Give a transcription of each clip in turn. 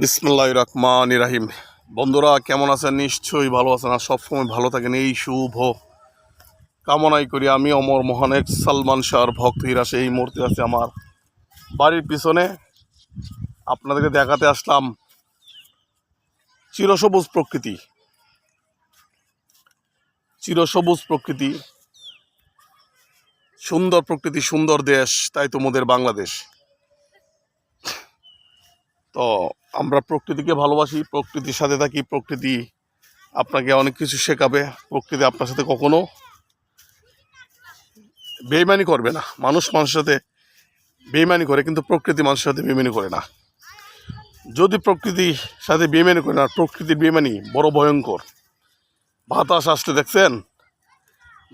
বিসমুল্লাহ রহমান ইরাহিম বন্ধুরা, কেমন আছেন? নিশ্চয়ই ভালো আছেন আর সবসময় ভালো থাকেন। এই শুভ কামনাই করি আমি, অমর মহানেক সালমান শাহর ভক্ত হিরাসে এই মূর্তি আছে আমার বাড়ির পিছনে। আপনাদেরকে দেখাতে আসলাম চিরসবুজ প্রকৃতি। চিরসবুজ প্রকৃতি। সুন্দর প্রকৃতি, সুন্দর দেশ, তাই তো মোদের বাংলাদেশ। তো আমরা প্রকৃতিকে ভালোবাসি, প্রকৃতির সাথে থাকি, প্রকৃতি আপনাকে অনেক কিছু শেখাবে, প্রকৃতি আপনার সাথে কখনো বেইমানি করবে না। মানুষ মানুষের সাথে বেইমানি করে, কিন্তু প্রকৃতি মানুষের সাথে বেইমানি করে না। যদি প্রকৃতির সাথে বেইমানি করে না, প্রকৃতির বেইমানি বড় ভয়ঙ্কর। বাতাস আসতে দেখছেন,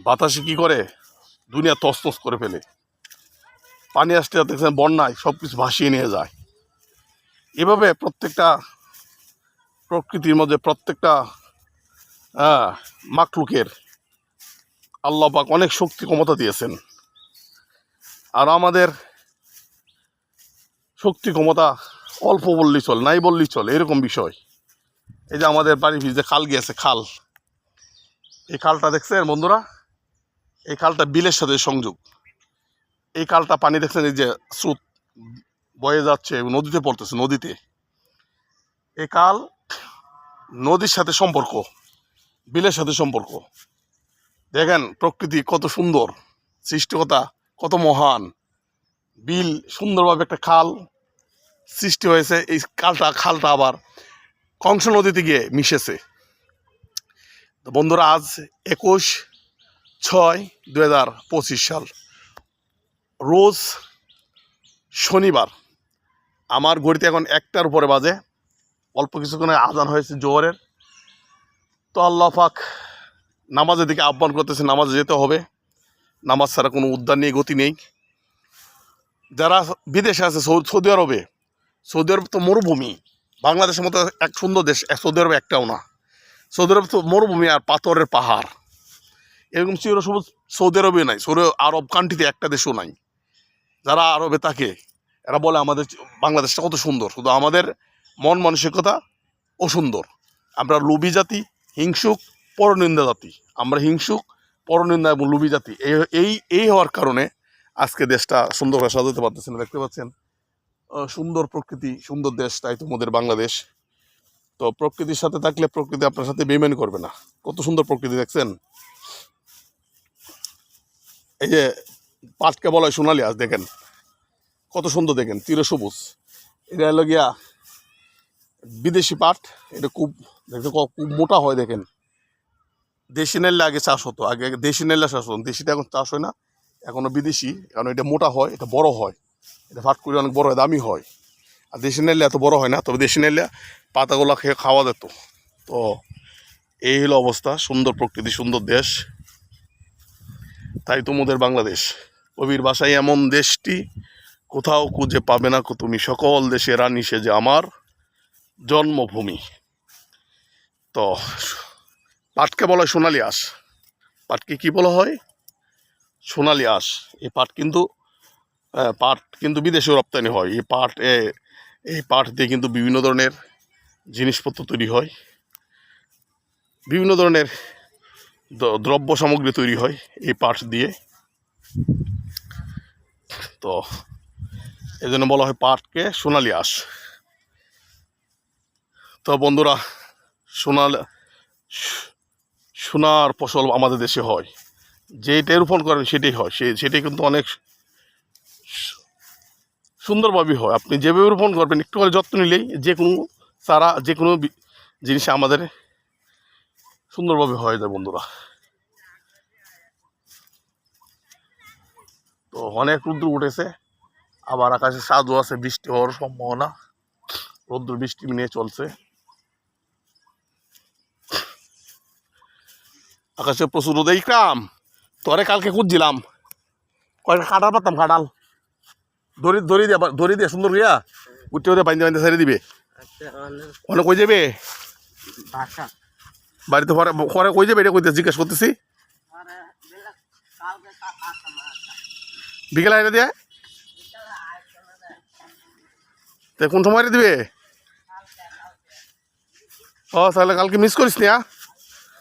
বাতাসে কি করে? দুনিয়া তসতস করে ফেলে। পানি আসতে দেখছেন, বন্যায় সব কিছু ভাসিয়ে নিয়ে যায়। এভাবে প্রত্যেকটা প্রকৃতির মধ্যে প্রত্যেকটা হ্যাঁ, মাকলুকের আল্লাহ পাক অনেক শক্তি ক্ষমতা দিয়েছেন। আর আমাদের শক্তি ক্ষমতা অল্প বললেই চল নাই বললেই চল এরকম বিষয়। এই যে আমাদের বাড়ির ভিজে খাল গিয়েছে খাল। এই খালটা দেখছেন বন্ধুরা? এই খালটা বিলের সাথে সংযোগ। এই খালটা পানি দেখছেন এই যে স্রোত বয়ে যাচ্ছে, নদীতে পড়তেছে, নদীতে। এই কাল নদীর সাথে সম্পর্ক, বিলের সাথে সম্পর্ক। দেখেন প্রকৃতি কত সুন্দর, সৃষ্টিকতা কত মহান। বিল সুন্দরভাবে একটা খাল সৃষ্টি হয়েছে, এই খালটা খালটা আবার কংস নদীতে গিয়ে মিশেছে। তো বন্ধুরা, আজ একুশ ছয় দু সাল, রোজ শনিবার। আমার ঘড়িতে এখন একটার উপরে বাজে। অল্প কিছুক্ষণে আজান হয়েছে জোহরের। তো আল্লাহ পাক নামাজের দিকে আহ্বান করতেছে, নামাজে যেতে হবে। নামাজ ছাড়া কোনো উদ্যান নেই, গতি নেই। যারা বিদেশে আছে সৌদি আরবে, সৌদি আরব তো মরুভূমি। বাংলাদেশের মতো এক সুন্দর দেশ সৌদি আরব একটাও না। সৌদি আরব তো মরুভূমি আর পাথরের পাহাড়। এরকম চিরসবুজ সৌদি আরবে নাই, সৌদি আরব কান্ট্রিতে একটা দেশও নাই। যারা আরবে থাকে এরা বলে আমাদের বাংলাদেশটা কত সুন্দর। শুধু আমাদের মন মানসিকতা অসুন্দর। আমরা লোভী জাতি, হিংসুক, পরনিন্দা জাতি। আমরা হিংসুক, পরনিন্দা এবং লোভী জাতি। এই এই এই হওয়ার কারণে আজকে দেশটা সুন্দরভাবে সাজাতে পারতেছে না দেখতে পাচ্ছেন? সুন্দর প্রকৃতি, সুন্দর দেশ, তাই তো আমাদের বাংলাদেশ। তো প্রকৃতির সাথে থাকলে প্রকৃতি আপনার সাথে বেমেন করবে না। কত সুন্দর প্রকৃতি, দেখছেন? এই যে পাটকে বলা হয় সোনালি, আজ দেখেন। কত সুন্দর দেখেন চিরসবুজ এটা হলো গিয়া বিদেশি পাট, এটা খুব দেখতে খুব মোটা হয় দেখেন। দেশি নেল্লে আগে চাষ হতো, আগে দেশি নেল্লে চাষ হতো দেশিটা এখন চাষ হয় না এখনও বিদেশি, কারণ এটা মোটা হয়, এটা বড় হয়। এটা ফাট করে অনেক বড় হয়, দামি হয়। আর দেশি নেল্লে এত বড় হয় না, তবে দেশি নেল্লে পাতাগুলো খেয়ে খাওয়া যেত। তো এই হলো অবস্থা, সুন্দর প্রকৃতি, সুন্দর দেশ। তাই তোমাদের বাংলাদেশ। কবির ভাষায় এমন দেশটি কোথাও খুঁজে পাবে না তুমি। সকল দেশে রানী সে যে আমার জন্মভূমি। তো পাটকে বলা হয় সোনালি আঁশ। পাটকে কি বলা হয়? সোনালি আঁশ। এই পাট কিন্তু পাট কিন্তু বিদেশেও রপ্তানি হয়। এই পাট এই পাট দিয়ে কিন্তু বিভিন্ন ধরনের জিনিসপত্র তৈরি হয়। বিভিন্ন ধরনের দ্রব্য সামগ্রী তৈরি হয় এই পাট দিয়ে। তো এই জন্য বলা হয় পাটকে সোনালি আঁশ। তো বন্ধুরা, সোনাল সোনার ফসল আমাদের দেশে হয়। যেটাই রোপণ করেন সেটাই হয়। সে সেটাই কিন্তু অনেক সুন্দরভাবেই হয়। আপনি যেভাবে রোপণ করবেন, একটু করে যত্ন নিলেই যে কোনো চারা, যে কোনো জিনিস আমাদের সুন্দরভাবে হয়ে যায় বন্ধুরা। তো অনেক রুদ্র উঠেছে। আবার আকাশে সাজও আছে বৃষ্টি হওয়ার সম্ভাবনা। রৌদ্র বৃষ্টি নিয়ে চলছে। আকাশে প্রচুর রোদে। ইকরাম তোরে কালকে খুঁজছিলাম। কয়েকটা কাটাল পারতাম কাটাল দড়ি দড়ি দিয়ে দড়ি দিয়ে সুন্দর গিয়া উঠতে উঠে বাইন্দে বাইন্দে ছেড়ে দিবে। অনেক কই যাবে? বাড়িতে পরে পরে কই যাবে? এটা কইতে জিজ্ঞেস করতেছি। বিকেলে আইনে দিয়ে? তা কোন সময় দিবে? ও, তাহলে কালকে মিস করিস না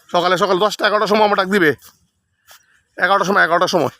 সকালে সকাল দশটা এগারোটার সময় আমার ডাক দিবে। এগারোটার সময় এগারোটার সময়।